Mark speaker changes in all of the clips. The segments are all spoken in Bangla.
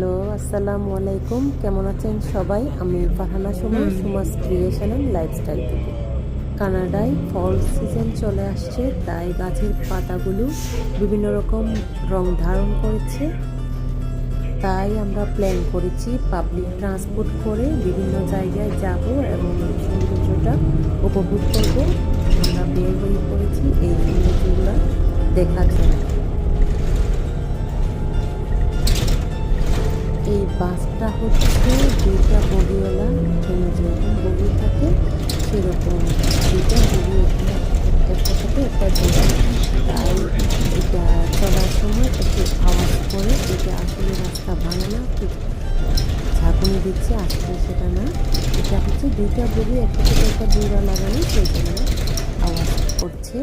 Speaker 1: হ্যালো আসসালামু আলাইকুম। কেমন আছেন সবাই? আমি Farhana Suma Suma's creation and lifestyle থেকে। কানাডায় ফল সিজন চলে আসছে তাই গাছের পাতাগুলো বিভিন্ন রকম রং ধারণ করেছে। তাই আমরা প্ল্যান করেছি পাবলিক ট্রান্সপোর্ট করে বিভিন্ন জায়গায় যাব এবং সৌন্দর্যটা উপভোগ করব। আমরা বের হয়ে পড়েছি এই সৌন্দর্যগুলো দেখার জন্য। বাসটা হচ্ছে দুইটা বগিওয়ালা এখানে যেরকম বগি থাকে সেরকম দুইটা বগি এখানে একটা সাথে একটা বগি। তাই এটা চলার সময় একটু আওয়াজ করে এটা আসলে রাস্তা ভালো না ঠিক ঝাঁকুনি দিচ্ছে, আসলে সেটা না। এটা হচ্ছে দুইটা বগি একটা থেকে একটা দুইটা লাগানো, সেই জন্য আওয়াজ করছে।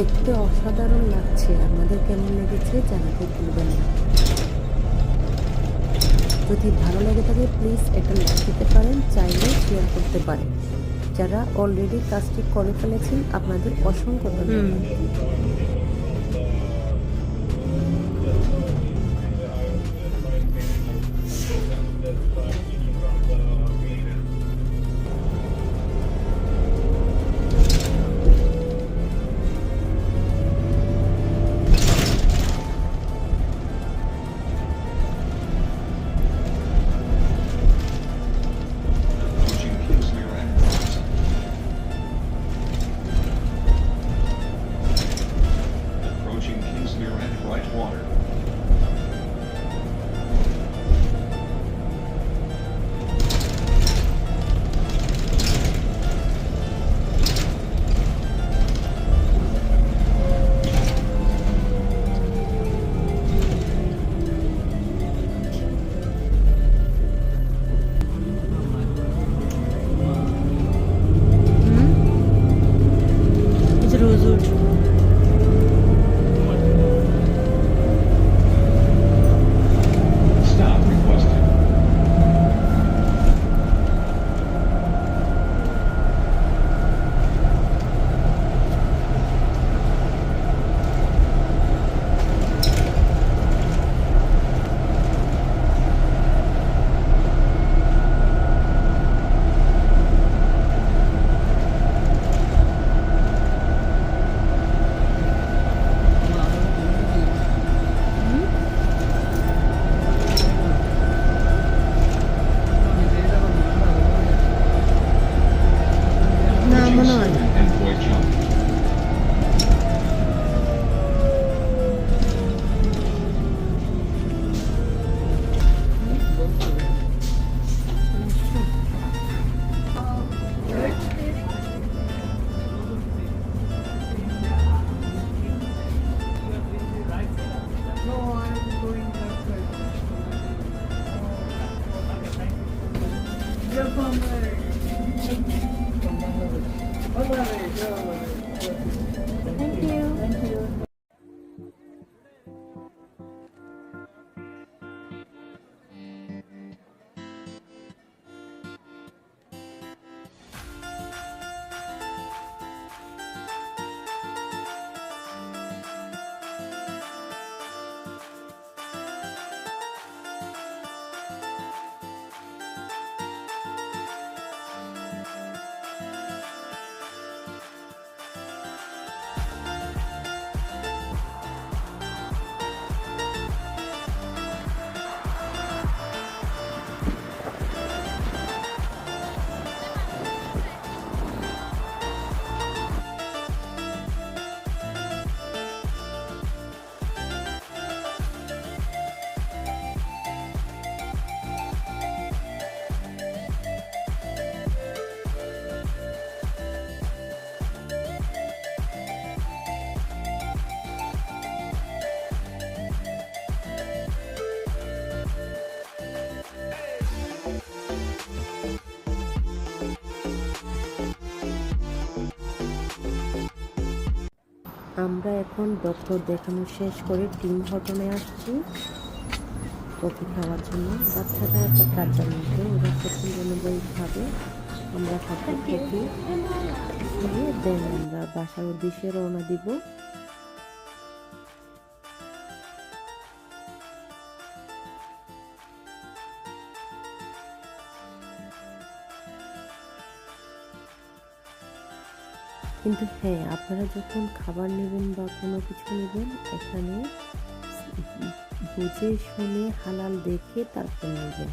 Speaker 1: দেখতে অসাধারণ লাগছে। আমাদের কেমন লেগেছে জানাতে ভুলবেন না। যদি ভালো লেগে থাকে প্লিজ একটা লাইক দিতে পারেন, চাইলে শেয়ার করতে পারেন। যারা অলরেডি কাজটি করে ফেলেছেন, আপনাদের অসংখ্য ধন্যবাদ।
Speaker 2: water.
Speaker 3: Ruzucu. 이어폰을 얼마나
Speaker 2: 이어폰을
Speaker 1: আমরা এখন ডক্টর দেখানো শেষ করে টিম হটনে আসছি। কফি খাওয়ার জন্য। একটা কাজের মধ্যে ওরা পছন্দ অনুযায়ী খাবে। আমরা খাব কফি। দিয়ে দেন আমরা, বাসার উদ্দেশ্যে রওনা দিব। কিন্তু হ্যাঁ আপনারা যখন খাবার নেবেন বা কোনো কিছু নেবেন, এখানে বুঝে শুনে হালাল দেখে তারপর নেবেন।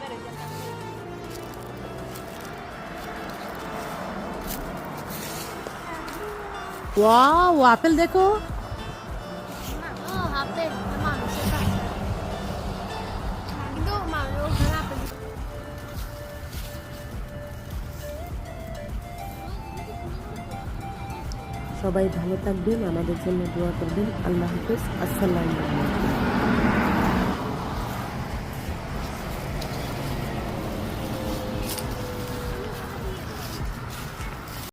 Speaker 4: বের হয়ে যাচ্ছে
Speaker 3: ওয়াও আপেল দেখো।
Speaker 4: মানুষ ওখানে আপেল
Speaker 1: সবাই ভালো থাকবেন আমাদের জন্য দোয়া করবেন আল্লাহ হাফিজ আসসালামু আলাইকুম